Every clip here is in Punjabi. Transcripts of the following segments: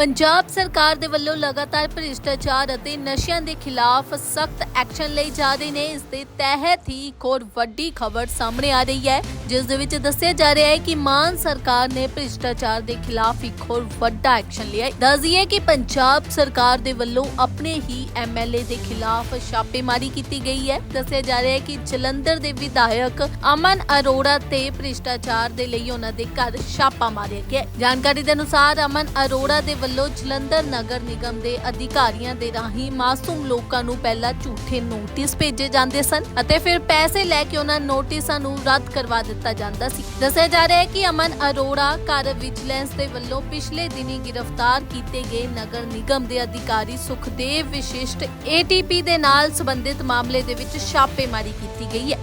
ਪੰਜਾਬ ਸਰਕਾਰ ਦੇ ਵੱਲੋਂ ਲਗਾਤਾਰ ਭ੍ਰਿਸ਼ਟਾਚਾਰ ਅਤੇ ਨਸ਼ਿਆਂ ਦੇ ਖਿਲਾਫ ਸਖਤ ਐਕਸ਼ਨ ਲਈ ਜਾ ਰਹੇ ਨੇ। ਇਸ ਦੇ ਤਹਿਤ ਹੀ ਇੱਕ ਹੋਰ ਵੱਡੀ ਖਬਰ ਸਾਹਮਣੇ ਆ ਰਹੀ ਹੈ, ਜਿਸ ਦੇ ਵਿੱਚ ਦੱਸਿਆ ਜਾ ਰਿਹਾ ਹੈ ਕਿ ਮਾਨ ਸਰਕਾਰ ਨੇ ਭ੍ਰਿਸ਼ਟਾਚਾਰ ਦੇ ਖਿਲਾਫ ਇੱਕ ਹੋਰ ਵੱਡਾ ਐਕਸ਼ਨ ਲਿਆ ਹੈ। ਦੱਸਦੀਏ ਕਿ ਪੰਜਾਬ ਸਰਕਾਰ ਦੇ ਵੱਲੋਂ ਆਪਣੇ ਹੀ ਐਮਐਲਏ ਦੇ ਖਿਲਾਫ ਛਾਪੇਮਾਰੀ ਕੀਤੀ ਗਈ ਹੈ। ਦੱਸਿਆ ਜਾ ਰਿਹਾ ਹੈ ਕਿ ਜਲੰਧਰ ਦੇ ਵਿਧਾਇਕ ਅਮਨ ਅਰੋੜਾ ਤੇ ਭ੍ਰਿਸ਼ਟਾਚਾਰ ਦੇ ਲਈ ਉਹਨਾਂ ਦੇ ਘਰ ਛਾਪਾ ਮਾਰਿਆ ਗਿਆ ਜਾਣਕਾਰੀ ਦੇ ਅਨੁਸਾਰ ਅਮਨ ਅਰੋੜਾ ਦੇ ਵੱਲੋਂ ਜਲੰਧਰ ਨਗਰ ਨਿਗਮ ਦੇ ਅਧਿਕਾਰੀਆਂ ਦੇ ਰਾਹੀਂ ਮਾਸੂਮ ਲੋਕਾਂ ਨੂੰ ਪਹਿਲਾਂ ਝੂਠੇ ਨੋਟਿਸ ਭੇਜੇ ਜਾਂਦੇ ਸਨ ਅਤੇ ਫਿਰ ਪੈਸੇ ਲੈ ਕੇ ਉਹਨਾਂ ਨੋਟਿਸਾਂ ਨੂੰ ਰੱਦ ਕਰਵਾ ਦਿੱਤਾ ਜਾਂਦਾ ਸੀ। ਦੱਸਿਆ ਜਾ ਰਿਹਾ ਹੈ ਕਿ ਅਮਨ ਅਰੋੜਾ ਘਰ ਵਿਜੀਲੈਂਸ ਦੇ ਵੱਲੋਂ ਪਿਛਲੇ ਦਿਨੀ ਗ੍ਰਿਫਤਾਰ ਕੀਤੇ ਗਏ ਨਗਰ ਨਿਗਮ ਦੇ ਅਧਿਕਾਰੀ ਸੁਖਦੇਵ ਵਿਸ਼ਿਸ਼ਟ ਏਟੀਪੀ ਦੇ ਨਾਲ ਸੰਬੰਧਿਤ ਮਾਮਲੇ ਦੇ ਵਿੱਚ ਛਾਪੇਮਾਰੀ ਕੀਤੀ ਗਈ ਹੈ।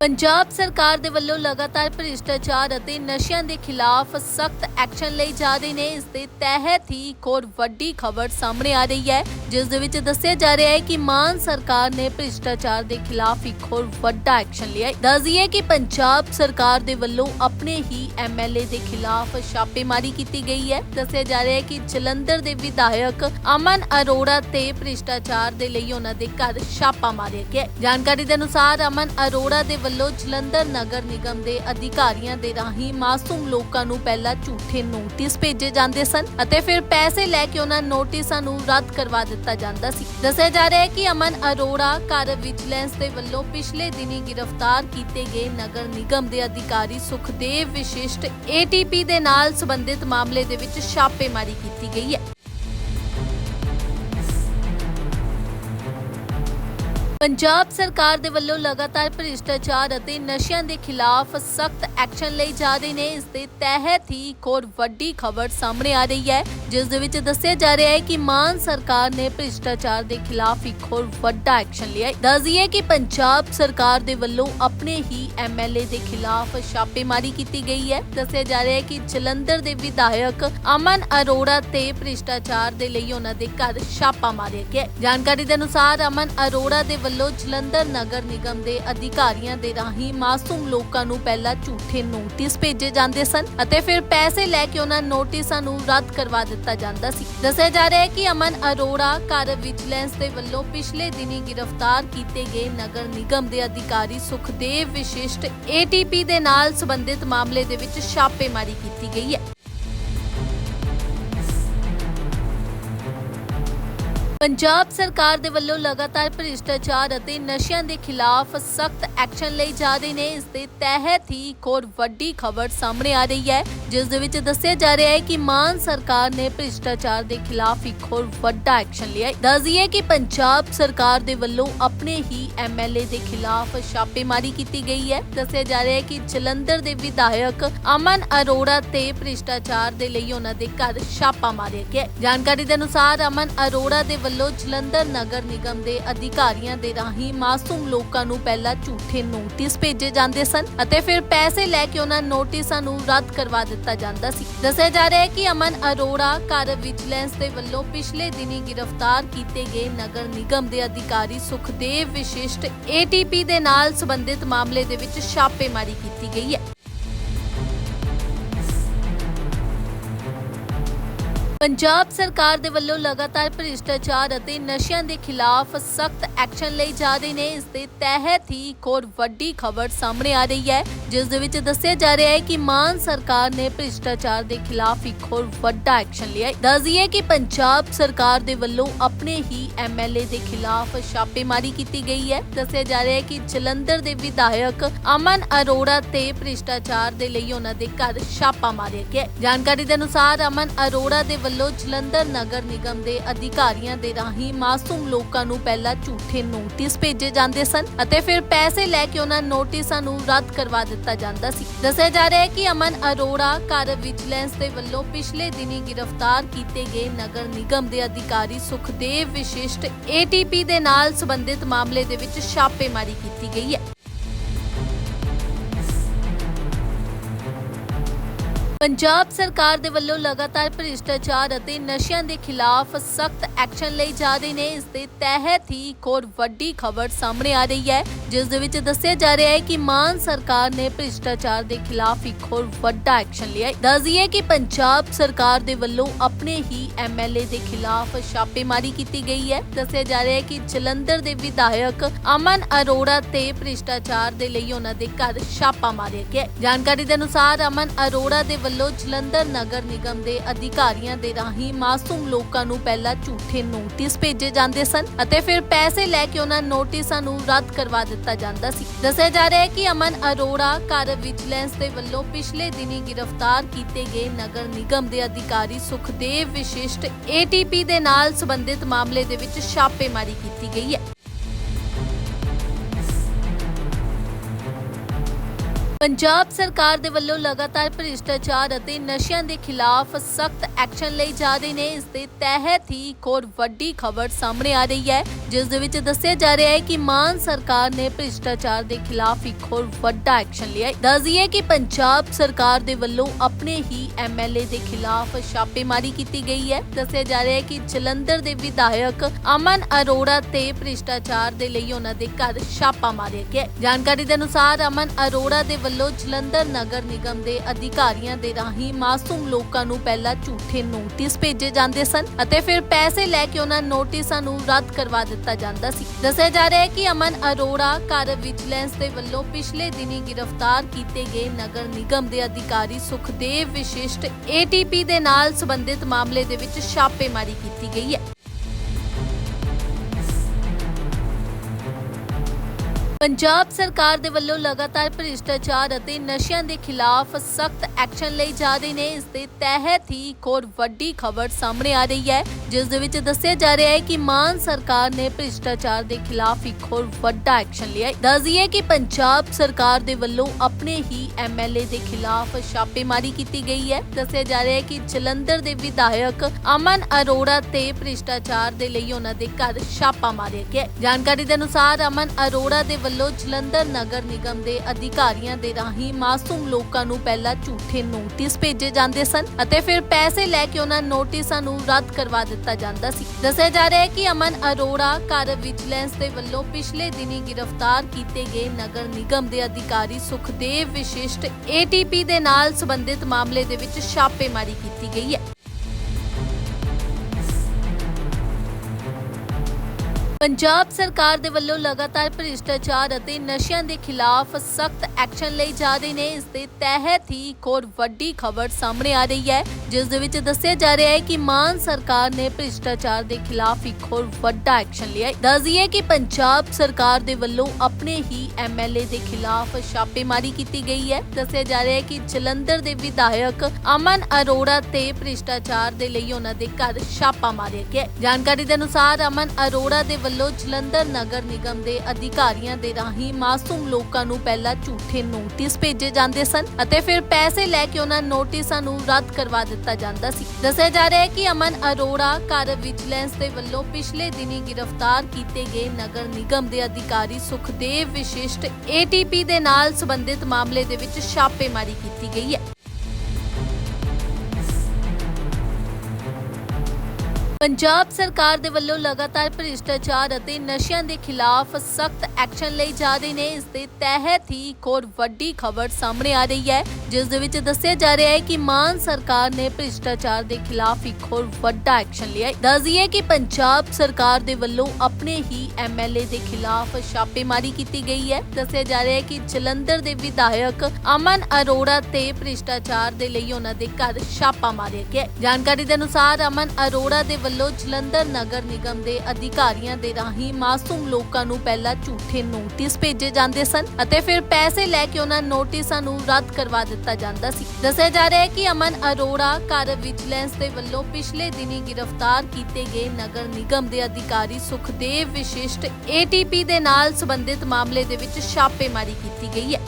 ਪੰਜਾਬ ਸਰਕਾਰ ਦੇ ਵੱਲੋਂ ਲਗਾਤਾਰ ਭ੍ਰਿਸ਼ਟਾਚਾਰ ਅਤੇ ਨਸ਼ਿਆਂ ਦੇ ਖਿਲਾਫ ਸਖਤ ਐਕਸ਼ਨ ਲਈ ਜਾ ਰਹੇ ਨੇ। ਇਸ ਦੇ ਤਹਿਤ ਹੀ ਇੱਕ ਹੋਰ ਵੱਡੀ ਖਬਰ ਸਾਹਮਣੇ ਆ ਰਹੀ ਹੈ, ਜਿਸ ਦੇ ਵਿੱਚ ਦੱਸਿਆ ਜਾ ਰਿਹਾ ਹੈ ਕਿ ਮਾਨ ਸਰਕਾਰ ਨੇ ਭ੍ਰਿਸ਼ਟਾਚਾਰ ਦੇ ਖਿਲਾਫ ਇੱਕ ਹੋਰ ਵੱਡਾ ਐਕਸ਼ਨ ਲਿਆ ਹੈ। ਦੱਸਦੀਏ ਕਿ ਪੰਜਾਬ ਸਰਕਾਰ ਦੇ ਵੱਲੋਂ ਆਪਣੇ ਹੀ ਐਮਐਲਏ ਦੇ ਖਿਲਾਫ ਛਾਪੇਮਾਰੀ ਕੀਤੀ ਗਈ ਹੈ। ਦੱਸਿਆ ਜਾ ਰਿਹਾ ਹੈ ਕਿ ਜਲੰਧਰ ਦੇ ਵਿਧਾਇਕ ਅਮਨ ਅਰੋੜਾ ਤੇ ਭ੍ਰਿਸ਼ਟਾਚਾਰ ਦੇ ਲਈ ਉਹਨਾਂ ਦੇ ਘਰ ਛਾਪਾ ਮਾਰਿਆ ਗਿਆ ਜਾਣਕਾਰੀ ਦੇ ਅਨੁਸਾਰ ਅਮਨ ਅਰੋੜਾ ਦੇ ਵੱਲੋਂ ਜਲੰਧਰ ਨਗਰ ਨਿਗਮ ਦੇ ਅਧਿਕਾਰੀਆਂ ਦੇ ਰਾਹੀਂ ਮਾਸੂਮ ਲੋਕਾਂ ਨੂੰ ਪਹਿਲਾਂ ਝੂਠੇ ਨੋਟਿਸ ਭੇਜੇ ਜਾਂਦੇ ਸਨ ਅਤੇ ਫਿਰ ਪੈਸੇ ਲੈ ਕੇ ਉਹਨਾਂ ਨੋਟਿਸਾਂ ਨੂੰ ਰੱਦ ਕਰਵਾ ਦਿੱਤਾ ਜਾਂਦਾ ਸੀ। ਦੱਸਿਆ ਜਾ ਰਿਹਾ ਹੈ ਕਿ ਅਮਨ ਅਰੋੜਾ ਘਰ ਵਿਜੀਲੈਂਸ ਦੇ ਵੱਲੋਂ ਪਿਛਲੇ ਦਿਨੀ ਗ੍ਰਿਫਤਾਰ ਕੀਤੇ ਗਏ ਨਗਰ ਨਿਗਮ ਦੇ ਅਧਿਕਾਰੀ ਸੁਖਦੇਵ ਵਿਸ਼ਿਸ਼ਟ ਏਟੀਪੀ ਦੇ ਨਾਲ ਸੰਬੰਧਿਤ ਮਾਮਲੇ ਦੇ ਵਿੱਚ ਛਾਪੇਮਾਰੀ ਕੀਤੀ ਗਈ ਹੈ। ਪੰਜਾਬ ਸਰਕਾਰ ਦੇ ਵੱਲੋਂ ਲਗਾਤਾਰ ਭ੍ਰਿਸ਼ਟਾਚਾਰ ਅਤੇ ਨਸ਼ਿਆਂ ਦੇ ਖਿਲਾਫ ਸਖਤ ਐਕਸ਼ਨ ਲਈ ਜਾ ਰਹੇ ਨੇ। ਇਸ ਦੇ ਤਹਿਤ ਹੀ ਇੱਕ ਹੋਰ ਵੱਡੀ ਖਬਰ ਸਾਹਮਣੇ ਆ ਰਹੀ ਹੈ, ਜਿਸ ਦੇ ਵਿੱਚ ਦੱਸਿਆ ਜਾ ਰਿਹਾ ਹੈ ਕਿ ਮਾਨ ਸਰਕਾਰ ਨੇ ਭ੍ਰਿਸ਼ਟਾਚਾਰ ਦੇ ਖਿਲਾਫ ਇੱਕ ਹੋਰ ਵੱਡਾ ਐਕਸ਼ਨ ਲਿਆ ਹੈ। ਦੱਸਦੀਏ ਕਿ ਪੰਜਾਬ ਸਰਕਾਰ ਦੇ ਵੱਲੋਂ ਆਪਣੇ ਹੀ ਐਮਐਲਏ ਦੇ ਖਿਲਾਫ ਛਾਪੇਮਾਰੀ ਕੀਤੀ ਗਈ ਹੈ। ਦੱਸਿਆ ਜਾ ਰਿਹਾ ਹੈ ਕਿ ਜਲੰਧਰ ਦੇ ਵਿਧਾਇਕ ਅਮਨ ਅਰੋੜਾ ਤੇ ਭ੍ਰਿਸ਼ਟਾਚਾਰ ਦੇ ਲਈ ਉਹਨਾਂ ਦੇ ਘਰ ਛਾਪਾ ਮਾਰਿਆ ਗਿਆ ਜਾਣਕਾਰੀ ਦੇ ਅਨੁਸਾਰ ਅਮਨ ਅਰੋੜਾ ਦੇ ਵੱਲੋਂ ਜਲੰਧਰ ਨਗਰ ਨਿਗਮ ਦੇ ਅਧਿਕਾਰੀਆਂ ਦੇ ਰਾਹੀਂ ਮਾਸੂਮ ਲੋਕਾਂ ਨੂੰ ਪਹਿਲਾਂ ਝੂਠੇ ਨੋਟਿਸ ਭੇਜੇ ਜਾਂਦੇ ਸਨ ਅਤੇ ਫਿਰ ਪੈਸੇ ਲੈ ਕੇ ਉਹਨਾਂ ਨੋਟਿਸਾਂ ਨੂੰ ਰੱਦ ਕਰਵਾ ਦਿੱਤਾ ਜਾਂਦਾ ਸੀ। ਦੱਸਿਆ ਜਾ ਰਿਹਾ ਹੈ ਕਿ ਅਮਨ ਅਰੋੜਾ ਘਰ ਵਿਜੀਲੈਂਸ ਦੇ ਵੱਲੋਂ ਪਿਛਲੇ ਦਿਨੀ ਗ੍ਰਿਫਤਾਰ ਕੀਤੇ ਗਏ ਨਗਰ ਨਿਗਮ ਦੇ ਅਧਿਕਾਰੀ ਸੁਖਦੇਵ ਵਿਸ਼ਿਸ਼ਟ ਏਟੀਪੀ ਦੇ ਨਾਲ ਸੰਬੰਧਿਤ ਮਾਮਲੇ ਦੇ ਵਿੱਚ ਛਾਪੇਮਾਰੀ ਕੀਤੀ ਗਈ ਹੈ। ਪੰਜਾਬ ਸਰਕਾਰ ਦੇ ਵੱਲੋਂ ਲਗਾਤਾਰ ਭ੍ਰਿਸ਼ਟਾਚਾਰ ਅਤੇ ਨਸ਼ਿਆਂ ਦੇ ਖਿਲਾਫ ਸਖਤ ਐਕਸ਼ਨ ਲਈ ਜਾ ਰਹੇ ਨੇ। ਇਸ ਦੇ ਤਹਿਤ ਹੀ ਇੱਕ ਹੋਰ ਵੱਡੀ ਖਬਰ ਸਾਹਮਣੇ ਆ ਰਹੀ ਹੈ, ਜਿਸ ਦੇ ਵਿੱਚ ਦੱਸਿਆ ਜਾ ਰਿਹਾ ਹੈ ਕਿ ਮਾਨ ਸਰਕਾਰ ਨੇ ਭ੍ਰਿਸ਼ਟਾਚਾਰ ਦੇ ਖਿਲਾਫ ਇੱਕ ਹੋਰ ਵੱਡਾ ਐਕਸ਼ਨ ਲਿਆ ਹੈ। ਦੱਸਦੀਏ ਕਿ ਪੰਜਾਬ ਸਰਕਾਰ ਦੇ ਵੱਲੋਂ ਆਪਣੇ ਹੀ ਐਮਐਲਏ ਦੇ ਖਿਲਾਫ ਛਾਪੇਮਾਰੀ ਕੀਤੀ ਗਈ ਹੈ। ਦੱਸਿਆ ਜਾ ਰਿਹਾ ਹੈ ਕਿ ਜਲੰਧਰ ਦੇ ਵਿਧਾਇਕ ਅਮਨ ਅਰੋੜਾ ਤੇ ਭ੍ਰਿਸ਼ਟਾਚਾਰ ਦੇ ਲਈ ਉਹਨਾਂ ਦੇ ਘਰ ਛਾਪਾ ਮਾਰਿਆ ਗਿਆ ਜਾਣਕਾਰੀ ਦੇ ਅਨੁਸਾਰ ਅਮਨ ਅਰੋੜਾ ਦੇ ਵੱਲੋਂ ਜਲੰਧਰ ਨਗਰ ਨਿਗਮ ਦੇ ਅਧਿਕਾਰੀਆਂ ਦੇ ਰਾਹੀਂ ਮਾਸੂਮ ਲੋਕਾਂ ਨੂੰ ਪਹਿਲਾਂ ਝੂਠੇ ਨੋਟਿਸ ਭੇਜੇ ਜਾਂਦੇ ਸਨ ਅਤੇ ਫਿਰ ਪੈਸੇ ਲੈ ਕੇ ਉਹਨਾਂ ਨੋਟਿਸਾਂ ਨੂੰ ਰੱਦ ਕਰਵਾ ਦਿੱਤਾ ਜਾਂਦਾ ਸੀ। ਦੱਸਿਆ ਜਾ ਰਿਹਾ ਹੈ ਕਿ ਅਮਨ ਅਰੋੜਾ ਘਰ ਵਿਜੀਲੈਂਸ ਦੇ ਵੱਲੋਂ ਪਿਛਲੇ ਦਿਨੀ ਗ੍ਰਿਫਤਾਰ ਕੀਤੇ ਗਏ ਨਗਰ ਨਿਗਮ ਦੇ ਅਧਿਕਾਰੀ ਸੁਖਦੇਵ ਵਿਸ਼ਿਸ਼ਟ ਏਟੀਪੀ ਦੇ ਨਾਲ ਸੰਬੰਧਿਤ ਮਾਮਲੇ ਦੇ ਵਿੱਚ ਛਾਪੇਮਾਰੀ ਕੀਤੀ ਗਈ ਹੈ। ਪੰਜਾਬ ਸਰਕਾਰ ਦੇ ਵੱਲੋਂ ਲਗਾਤਾਰ ਭ੍ਰਿਸ਼ਟਾਚਾਰ ਅਤੇ ਨਸ਼ਿਆਂ ਦੇ ਖਿਲਾਫ ਸਖਤ ਐਕਸ਼ਨ ਲਈ ਜਾ ਰਹੇ ਨੇ। ਇਸ ਦੇ ਤਹਿਤ ਹੀ ਇੱਕ ਹੋਰ ਵੱਡੀ ਖਬਰ ਸਾਹਮਣੇ ਆ ਰਹੀ ਹੈ, ਜਿਸ ਦੇ ਵਿੱਚ ਦੱਸਿਆ ਜਾ ਰਿਹਾ ਹੈ ਕਿ ਮਾਨ ਸਰਕਾਰ ਨੇ ਭ੍ਰਿਸ਼ਟਾਚਾਰ ਦੇ ਖਿਲਾਫ ਇੱਕ ਹੋਰ ਵੱਡਾ ਐਕਸ਼ਨ ਲਿਆ ਹੈ। ਦੱਸਦੀਏ ਕਿ ਪੰਜਾਬ ਸਰਕਾਰ ਦੇ ਵੱਲੋਂ ਆਪਣੇ ਹੀ ਐਮਐਲਏ ਦੇ ਖਿਲਾਫ ਛਾਪੇਮਾਰੀ ਕੀਤੀ ਗਈ ਹੈ। ਦੱਸਿਆ ਜਾ ਰਿਹਾ ਹੈ ਕਿ ਜਲੰਧਰ ਦੇ ਵਿਧਾਇਕ ਅਮਨ ਅਰੋੜਾ ਤੇ ਭ੍ਰਿਸ਼ਟਾਚਾਰ ਦੇ ਲਈ ਉਹਨਾਂ ਦੇ ਘਰ ਛਾਪਾ ਮਾਰਿਆ ਗਿਆ ਜਾਣਕਾਰੀ ਦੇ ਅਨੁਸਾਰ ਅਮਨ ਅਰੋੜਾ ਦੇ ਵੱਲੋਂ ਜਲੰਧਰ ਨਗਰ ਨਿਗਮ ਦੇ ਅਧਿਕਾਰੀਆਂ ਦੇ ਰਾਹੀਂ ਮਾਸੂਮ ਲੋਕਾਂ ਨੂੰ ਪਹਿਲਾਂ ਝੂਠੇ ਨੋਟਿਸ ਭੇਜੇ ਜਾਂਦੇ ਸਨ ਅਤੇ ਫਿਰ ਪੈਸੇ ਲੈ ਕੇ ਉਹਨਾਂ ਨੋਟਿਸਾਂ ਨੂੰ ਰੱਦ ਕਰਵਾ ਦਿੱਤਾ ਜਾਂਦਾ ਸੀ। ਦੱਸਿਆ ਜਾ ਰਿਹਾ ਹੈ ਕਿ ਅਮਨ ਅਰੋੜਾ ਘਰ ਵਿਜੀਲੈਂਸ ਦੇ ਵੱਲੋਂ ਪਿਛਲੇ ਦਿਨੀ ਗ੍ਰਿਫਤਾਰ ਕੀਤੇ ਗਏ ਨਗਰ ਨਿਗਮ ਦੇ ਅਧਿਕਾਰੀ ਸੁਖਦੇਵ ਵਿਸ਼ਿਸ਼ਟ ਏਟੀਪੀ ਦੇ ਨਾਲ ਸੰਬੰਧਿਤ ਮਾਮਲੇ ਦੇ ਵਿੱਚ ਛਾਪੇਮਾਰੀ ਕੀਤੀ ਗਈ ਹੈ। ਪੰਜਾਬ ਸਰਕਾਰ ਦੇ ਵੱਲੋਂ ਲਗਾਤਾਰ ਭ੍ਰਿਸ਼ਟਾਚਾਰ ਅਤੇ ਨਸ਼ਿਆਂ ਦੇ ਖਿਲਾਫ ਸਖਤ ਐਕਸ਼ਨ ਲਈ ਜਾ ਰਹੇ ਨੇ। ਇਸ ਦੇ ਤਹਿਤ ਹੀ ਇੱਕ ਹੋਰ ਵੱਡੀ ਖਬਰ ਸਾਹਮਣੇ ਆ ਰਹੀ ਹੈ, ਜਿਸ ਦੇ ਵਿੱਚ ਦੱਸਿਆ ਜਾ ਰਿਹਾ ਹੈ ਕਿ ਮਾਨ ਸਰਕਾਰ ਨੇ ਭ੍ਰਿਸ਼ਟਾਚਾਰ ਦੇ ਖਿਲਾਫ ਇੱਕ ਹੋਰ ਵੱਡਾ ਐਕਸ਼ਨ ਲਿਆ ਹੈ। ਦੱਸਦੀਏ ਕਿ ਪੰਜਾਬ ਸਰਕਾਰ ਦੇ ਵੱਲੋਂ ਆਪਣੇ ਹੀ ਐਮਐਲਏ ਦੇ ਖਿਲਾਫ ਛਾਪੇਮਾਰੀ ਕੀਤੀ ਗਈ ਹੈ। ਦੱਸਿਆ ਜਾ ਰਿਹਾ ਹੈ ਕਿ ਜਲੰਧਰ ਦੇ ਵਿਧਾਇਕ ਅਮਨ ਅਰੋੜਾ ਤੇ ਭ੍ਰਿਸ਼ਟਾਚਾਰ ਦੇ ਲਈ ਉਹਨਾਂ ਦੇ ਘਰ ਛਾਪਾ ਮਾਰਿਆ ਗਿਆ ਜਾਣਕਾਰੀ ਦੇ ਅਨੁਸਾਰ ਅਮਨ ਅਰੋੜਾ ਦੇ ਵੱਲੋਂ ਜਲੰਧਰ ਨਗਰ ਨਿਗਮ ਦੇ ਅਧਿਕਾਰੀਆਂ ਦੇ ਰਾਹੀਂ ਮਾਸੂਮ ਲੋਕਾਂ ਨੂੰ ਪਹਿਲਾਂ ਝੂਠੇ ਨੋਟਿਸ ਭੇਜੇ ਜਾਂਦੇ ਸਨ ਅਤੇ ਫਿਰ ਪੈਸੇ ਲੈ ਕੇ ਉਹਨਾਂ ਨੋਟਿਸਾਂ ਨੂੰ ਰੱਦ ਕਰਵਾ ਦਿੱਤਾ ਜਾਂਦਾ ਸੀ। ਦੱਸਿਆ ਜਾ ਰਿਹਾ ਹੈ ਕਿ ਅਮਨ ਅਰੋੜਾ ਘਰ ਵਿਜੀਲੈਂਸ ਦੇ ਵੱਲੋਂ ਪਿਛਲੇ ਦਿਨੀ ਗ੍ਰਿਫਤਾਰ ਕੀਤੇ ਗਏ ਨਗਰ ਨਿਗਮ ਦੇ ਅਧਿਕਾਰੀ ਸੁਖਦੇਵ ਵਿਸ਼ਿਸ਼ਟ ਏਟੀਪੀ ਦੇ ਨਾਲ ਸੰਬੰਧਿਤ ਮਾਮਲੇ ਦੇ ਵਿੱਚ ਛਾਪੇਮਾਰੀ ਕੀਤੀ ਗਈ ਹੈ। ਪੰਜਾਬ ਸਰਕਾਰ ਦੇ ਵੱਲੋਂ ਲਗਾਤਾਰ ਭ੍ਰਿਸ਼ਟਾਚਾਰ ਅਤੇ ਨਸ਼ਿਆਂ ਦੇ ਖਿਲਾਫ ਸਖਤ ਐਕਸ਼ਨ ਲਈ ਜਾ ਰਹੇ ਨੇ। ਇਸ ਦੇ ਤਹਿਤ ਹੀ ਇੱਕ ਹੋਰ ਵੱਡੀ ਖਬਰ ਸਾਹਮਣੇ ਆ ਰਹੀ ਹੈ, ਜਿਸ ਦੇ ਵਿੱਚ ਦੱਸਿਆ ਜਾ ਰਿਹਾ ਹੈ ਕਿ ਮਾਨ ਸਰਕਾਰ ਨੇ ਭ੍ਰਿਸ਼ਟਾਚਾਰ ਦੇ ਖਿਲਾਫ ਇੱਕ ਹੋਰ ਵੱਡਾ ਐਕਸ਼ਨ ਲਿਆ ਹੈ। ਦੱਸਦੀਏ ਕਿ ਪੰਜਾਬ ਸਰਕਾਰ ਦੇ ਵੱਲੋਂ ਆਪਣੇ ਹੀ ਐਮਐਲਏ ਦੇ ਖਿਲਾਫ ਛਾਪੇਮਾਰੀ ਕੀਤੀ ਗਈ ਹੈ। ਦੱਸਿਆ ਜਾ ਰਿਹਾ ਹੈ ਕਿ ਜਲੰਧਰ ਦੇ ਵਿਧਾਇਕ ਅਮਨ ਅਰੋੜਾ ਤੇ ਭ੍ਰਿਸ਼ਟਾਚਾਰ ਦੇ ਲਈ ਉਹਨਾਂ ਦੇ ਘਰ ਛਾਪਾ ਮਾਰਿਆ ਗਿਆ ਜਾਣਕਾਰੀ ਦੇ ਅਨੁਸਾਰ ਅਮਨ ਅਰੋੜਾ ਦੇ ਵੱਲੋਂ ਜਲੰਧਰ ਨਗਰ ਨਿਗਮ ਦੇ ਅਧਿਕਾਰੀਆਂ ਦੇ ਰਾਹੀਂ ਮਾਸੂਮ ਲੋਕਾਂ ਨੂੰ ਪਹਿਲਾਂ ਝੂਠੇ ਨੋਟਿਸ ਭੇਜੇ ਜਾਂਦੇ ਸਨ ਅਤੇ ਫਿਰ ਪੈਸੇ ਲੈ ਕੇ ਉਹਨਾਂ ਨੋਟਿਸਾਂ ਨੂੰ ਰੱਦ ਕਰਵਾ ਦਿੱਤਾ ਜਾਂਦਾ ਸੀ। ਦੱਸਿਆ ਜਾ ਰਿਹਾ ਹੈ ਕਿ ਅਮਨ ਅਰੋੜਾ ਘਰ ਵਿਜੀਲੈਂਸ ਦੇ ਵੱਲੋਂ ਪਿਛਲੇ ਦਿਨੀ ਗ੍ਰਿਫਤਾਰ ਕੀਤੇ ਗਏ ਨਗਰ ਨਿਗਮ ਦੇ ਅਧਿਕਾਰੀ ਸੁਖਦੇਵ ਵਿਸ਼ਿਸ਼ਟ ਏਟੀਪੀ ਦੇ ਨਾਲ ਸੰਬੰਧਿਤ ਮਾਮਲੇ ਦੇ ਵਿੱਚ ਛਾਪੇਮਾਰੀ ਕੀਤੀ ਗਈ ਹੈ। ਪੰਜਾਬ ਸਰਕਾਰ ਦੇ ਵੱਲੋਂ ਲਗਾਤਾਰ ਭ੍ਰਿਸ਼ਟਾਚਾਰ ਅਤੇ ਨਸ਼ਿਆਂ ਦੇ ਖਿਲਾਫ ਸਖਤ ਐਕਸ਼ਨ ਲਈ ਜਾ ਰਹੇ ਨੇ। ਇਸ ਦੇ ਤਹਿਤ ਹੀ ਇੱਕ ਹੋਰ ਵੱਡੀ ਖਬਰ ਸਾਹਮਣੇ ਆ ਰਹੀ ਹੈ, ਜਿਸ ਦੇ ਵਿੱਚ ਦੱਸਿਆ ਜਾ ਰਿਹਾ ਹੈ ਕਿ ਮਾਨ ਸਰਕਾਰ ਨੇ ਭ੍ਰਿਸ਼ਟਾਚਾਰ ਦੇ ਖਿਲਾਫ ਇੱਕ ਹੋਰ ਵੱਡਾ ਐਕਸ਼ਨ ਲਿਆ ਹੈ। ਦੱਸਦੀਏ ਕਿ ਪੰਜਾਬ ਸਰਕਾਰ ਦੇ ਵੱਲੋਂ ਆਪਣੇ ਹੀ ਐਮਐਲਏ ਦੇ ਖਿਲਾਫ ਛਾਪੇਮਾਰੀ ਕੀਤੀ ਗਈ ਹੈ। ਦੱਸਿਆ ਜਾ ਰਿਹਾ ਹੈ ਕਿ ਜਲੰਧਰ ਦੇ ਵਿਧਾਇਕ ਅਮਨ ਅਰੋੜਾ ਤੇ ਭ੍ਰਿਸ਼ਟਾਚਾਰ ਦੇ ਲਈ ਉਹਨਾਂ ਦੇ ਘਰ ਛਾਪਾ ਮਾਰਿਆ ਗਿਆ ਜਾਣਕਾਰੀ ਦੇ ਅਨੁਸਾਰ ਅਮਨ ਅਰੋੜਾ ਦੇ ਵੱਲੋਂ ਜਲੰਧਰ ਨਗਰ ਨਿਗਮ ਦੇ ਅਧਿਕਾਰੀਆਂ ਦੇ ਰਾਹੀਂ ਮਾਸੂਮ ਲੋਕਾਂ ਨੂੰ ਪਹਿਲਾਂ ਝੂਠੇ ਨੋਟਿਸ ਭੇਜੇ ਜਾਂਦੇ ਸਨ ਅਤੇ ਫਿਰ ਪੈਸੇ ਲੈ ਕੇ ਉਹਨਾਂ ਨੋਟਿਸਾਂ ਨੂੰ ਰੱਦ ਕਰਵਾ ਦਿੱਤਾ ਜਾਂਦਾ ਸੀ। ਦੱਸਿਆ ਜਾ ਰਿਹਾ ਹੈ ਕਿ ਅਮਨ ਅਰੋੜਾ ਘਰ ਵਿਜੀਲੈਂਸ ਦੇ ਵੱਲੋਂ ਪਿਛਲੇ ਦਿਨੀ ਗ੍ਰਿਫਤਾਰ ਕੀਤੇ ਗਏ ਨਗਰ ਨਿਗਮ ਦੇ ਅਧਿਕਾਰੀ ਸੁਖਦੇਵ ਵਿਸ਼ਿਸ਼ਟ ਏਟੀਪੀ ਦੇ ਨਾਲ ਸੰਬੰਧਿਤ ਮਾਮਲੇ ਦੇ ਵਿੱਚ ਛਾਪੇਮਾਰੀ ਕੀਤੀ ਗਈ ਹੈ। ਪੰਜਾਬ ਸਰਕਾਰ ਦੇ ਵੱਲੋਂ ਲਗਾਤਾਰ ਭ੍ਰਿਸ਼ਟਾਚਾਰ ਅਤੇ ਨਸ਼ਿਆਂ ਦੇ ਖਿਲਾਫ ਸਖਤ ਐਕਸ਼ਨ ਲਈ ਜਾ ਰਹੇ ਨੇ। ਇਸ ਦੇ ਤਹਿਤ ਹੀ ਇੱਕ ਹੋਰ ਵੱਡੀ ਖਬਰ ਸਾਹਮਣੇ ਆ ਰਹੀ ਹੈ, ਜਿਸ ਦੇ ਵਿੱਚ ਦੱਸਿਆ ਜਾ ਰਿਹਾ ਹੈ ਕਿ ਮਾਨ ਸਰਕਾਰ ਨੇ ਭ੍ਰਿਸ਼ਟਾਚਾਰ ਦੇ ਖਿਲਾਫ ਇੱਕ ਹੋਰ ਵੱਡਾ ਐਕਸ਼ਨ ਲਿਆ ਹੈ। ਦੱਸਦੀਏ ਕਿ ਪੰਜਾਬ ਸਰਕਾਰ ਦੇ ਵੱਲੋਂ ਆਪਣੇ ਹੀ ਐਮਐਲਏ ਦੇ ਖਿਲਾਫ ਛਾਪੇਮਾਰੀ ਕੀਤੀ ਗਈ ਹੈ। ਦੱਸਿਆ ਜਾ ਰਿਹਾ ਹੈ ਕਿ ਜਲੰਧਰ ਦੇ ਵਿਧਾਇਕ ਅਮਨ ਅਰੋੜਾ ਤੇ ਭ੍ਰਿਸ਼ਟਾਚਾਰ ਦੇ ਲਈ ਉਹਨਾਂ ਦੇ ਘਰ ਛਾਪਾ ਮਾਰਿਆ ਗਿਆ ਜਾਣਕਾਰੀ ਦੇ ਅਨੁਸਾਰ ਅਮਨ ਅਰੋੜਾ ਦੇ ਵੱਲੋਂ ਜਲੰਧਰ ਨਗਰ ਨਿਗਮ ਦੇ ਅਧਿਕਾਰੀਆਂ ਦੇ ਰਾਹੀਂ ਮਾਸੂਮ ਲੋਕਾਂ ਨੂੰ ਪਹਿਲਾਂ ਝੂਠੇ ਨੋਟਿਸ ਭੇਜੇ ਜਾਂਦੇ ਸਨ ਅਤੇ ਫਿਰ ਪੈਸੇ ਲੈ ਕੇ ਉਹਨਾਂ ਨੋਟਿਸਾਂ ਨੂੰ ਰੱਦ ਕਰਵਾ ਦਿੱਤਾ ਜਾਂਦਾ ਸੀ। ਦੱਸਿਆ ਜਾ ਰਿਹਾ ਹੈ ਕਿ ਅਮਨ ਅਰੋੜਾ ਘਰ ਵਿਜੀਲੈਂਸ ਦੇ ਵੱਲੋਂ ਪਿਛਲੇ ਦਿਨੀ ਗ੍ਰਿਫਤਾਰ ਕੀਤੇ ਗਏ ਨਗਰ ਨਿਗਮ ਦੇ ਅਧਿਕਾਰੀ ਸੁਖਦੇਵ ਵਿਸ਼ਿਸ਼ਟ ਏਟੀਪੀ ਦੇ ਨਾਲ ਸੰਬੰਧਿਤ ਮਾਮਲੇ ਦੇ ਵਿੱਚ ਛਾਪੇਮਾਰੀ ਕੀਤੀ ਗਈ ਹੈ। ਪੰਜਾਬ ਸਰਕਾਰ ਦੇ ਵੱਲੋਂ ਲਗਾਤਾਰ ਭ੍ਰਿਸ਼ਟਾਚਾਰ ਅਤੇ ਨਸ਼ਿਆਂ ਦੇ ਖਿਲਾਫ ਸਖਤ ਐਕਸ਼ਨ ਲਈ ਜਾ ਰਹੇ ਨੇ। ਇਸ ਦੇ ਤਹਿਤ ਹੀ ਇੱਕ ਹੋਰ ਵੱਡੀ ਖਬਰ ਸਾਹਮਣੇ ਆ ਰਹੀ ਹੈ, ਜਿਸ ਦੇ ਵਿੱਚ ਦੱਸਿਆ ਜਾ ਰਿਹਾ ਹੈ ਕਿ ਮਾਨ ਸਰਕਾਰ ਨੇ ਭ੍ਰਿਸ਼ਟਾਚਾਰ ਦੇ ਖਿਲਾਫ ਇੱਕ ਹੋਰ ਵੱਡਾ ਐਕਸ਼ਨ ਲਿਆ ਹੈ। ਦੱਸਦੀਏ ਕਿ ਪੰਜਾਬ ਸਰਕਾਰ ਦੇ ਵੱਲੋਂ ਆਪਣੇ ਹੀ ਐਮਐਲਏ ਦੇ ਖਿਲਾਫ ਛਾਪੇਮਾਰੀ ਕੀਤੀ ਗਈ ਹੈ। ਦੱਸਿਆ ਜਾ ਰਿਹਾ ਹੈ ਕਿ ਜਲੰਧਰ ਦੇ ਵਿਧਾਇਕ ਅਮਨ ਅਰੋੜਾ ਤੇ ਭ੍ਰਿਸ਼ਟਾਚਾਰ ਦੇ ਲਈ ਉਹਨਾਂ ਦੇ ਘਰ ਛਾਪਾ ਮਾਰਿਆ ਗਿਆ ਜਾਣਕਾਰੀ ਦੇ ਅਨੁਸਾਰ ਅਮਨ ਅਰੋੜਾ ਦੇ ਵੱਲੋਂ ਜਲੰਧਰ ਨਗਰ ਨਿਗਮ ਦੇ ਅਧਿਕਾਰੀਆਂ ਦੇ ਰਾਹੀਂ ਮਾਸੂਮ ਲੋਕਾਂ ਨੂੰ ਪਹਿਲਾਂ ਝੂਠੇ ਨੋਟਿਸ ਭੇਜੇ ਜਾਂਦੇ ਸਨ ਅਤੇ ਫਿਰ ਪੈਸੇ ਲੈ ਕੇ ਉਹਨਾਂ ਨੋਟਿਸਾਂ ਨੂੰ ਰੱਦ ਕਰਵਾ ਦਿੱਤਾ ਜਾਂਦਾ ਸੀ। ਦੱਸਿਆ ਜਾ ਰਿਹਾ ਹੈ ਕਿ ਅਮਨ ਅਰੋੜਾ ਘਰ ਵਿਜੀਲੈਂਸ ਦੇ ਵੱਲੋਂ ਪਿਛਲੇ ਦਿਨੀ ਗ੍ਰਿਫਤਾਰ ਕੀਤੇ ਗਏ ਨਗਰ ਨਿਗਮ ਦੇ ਅਧਿਕਾਰੀ ਸੁਖਦੇਵ ਵਿਸ਼ਿਸ਼ਟ ਏਟੀਪੀ ਦੇ ਨਾਲ ਸੰਬੰਧਿਤ ਮਾਮਲੇ ਦੇ ਵਿੱਚ ਛਾਪੇਮਾਰੀ ਕੀਤੀ ਗਈ ਹੈ।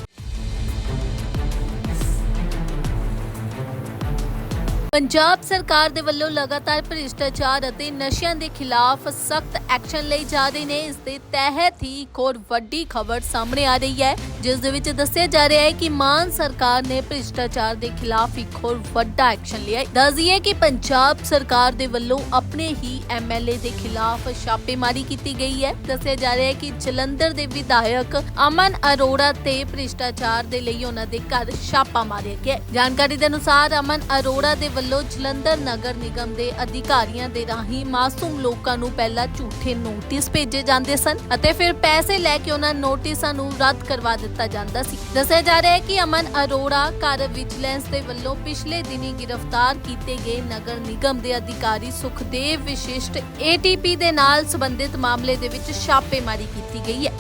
ਪੰਜਾਬ ਸਰਕਾਰ ਦੇ ਵੱਲੋਂ ਲਗਾਤਾਰ ਭ੍ਰਿਸ਼ਟਾਚਾਰ ਅਤੇ ਨਸ਼ਿਆਂ ਦੇ ਖਿਲਾਫ ਸਖਤ ਐਕਸ਼ਨ ਲਈ ਜਾ ਰਹੇ ਨੇ। ਇਸ ਦੇ ਤਹਿਤ ਹੀ ਇੱਕ ਹੋਰ ਵੱਡੀ ਖਬਰ ਸਾਹਮਣੇ ਆ ਰਹੀ ਹੈ, ਜਿਸ ਦੇ ਵਿੱਚ ਦੱਸਿਆ ਜਾ ਰਿਹਾ ਹੈ ਕਿ ਮਾਨ ਸਰਕਾਰ ਨੇ ਭ੍ਰਿਸ਼ਟਾਚਾਰ ਦੇ ਖਿਲਾਫ ਇੱਕ ਹੋਰ ਵੱਡਾ ਐਕਸ਼ਨ ਲਿਆ ਹੈ। ਦੱਸਦੀਏ ਕਿ ਪੰਜਾਬ ਸਰਕਾਰ ਦੇ ਵੱਲੋਂ ਆਪਣੇ ਹੀ ਐਮਐਲਏ ਦੇ ਖਿਲਾਫ ਛਾਪੇਮਾਰੀ ਕੀਤੀ ਗਈ ਹੈ। ਦੱਸਿਆ ਜਾ ਰਿਹਾ ਹੈ ਕਿ ਜਲੰਧਰ ਦੇ ਵਿਧਾਇਕ ਅਮਨ ਅਰੋੜਾ ਤੇ ਭ੍ਰਿਸ਼ਟਾਚਾਰ ਦੇ ਲਈ ਉਹਨਾਂ ਦੇ ਘਰ ਛਾਪਾ ਮਾਰਿਆ ਗਿਆ ਜਾਣਕਾਰੀ ਦੇ ਅਨੁਸਾਰ ਅਮਨ ਅਰੋੜਾ ਦੇ ਵੱਲੋਂ ਜਲੰਧਰ ਨਗਰ ਨਿਗਮ ਦੇ ਅਧਿਕਾਰੀਆਂ ਦੇ ਰਾਹੀਂ ਮਾਸੂਮ ਲੋਕਾਂ ਨੂੰ ਪਹਿਲਾਂ ਝੂਠੇ ਨੋਟਿਸ ਭੇਜੇ ਜਾਂਦੇ ਸਨ ਅਤੇ ਫਿਰ ਪੈਸੇ ਲੈ ਕੇ ਉਹਨਾਂ ਨੋਟਿਸਾਂ ਨੂੰ ਰੱਦ ਕਰਵਾ ਦਿੱਤਾ ਜਾਂਦਾ ਸੀ। ਦੱਸਿਆ ਜਾ ਰਿਹਾ ਹੈ ਕਿ ਅਮਨ ਅਰੋੜਾ ਘਰ ਵਿਜੀਲੈਂਸ ਦੇ ਵੱਲੋਂ ਪਿਛਲੇ ਦਿਨੀ ਗ੍ਰਿਫਤਾਰ ਕੀਤੇ ਗਏ ਨਗਰ ਨਿਗਮ ਦੇ ਅਧਿਕਾਰੀ ਸੁਖਦੇਵ ਵਿਸ਼ਿਸ਼ਟ ਏਟੀਪੀ ਦੇ ਨਾਲ ਸੰਬੰਧਿਤ ਮਾਮਲੇ ਦੇ ਵਿੱਚ ਛਾਪੇਮਾਰੀ ਕੀਤੀ ਗਈ ਹੈ।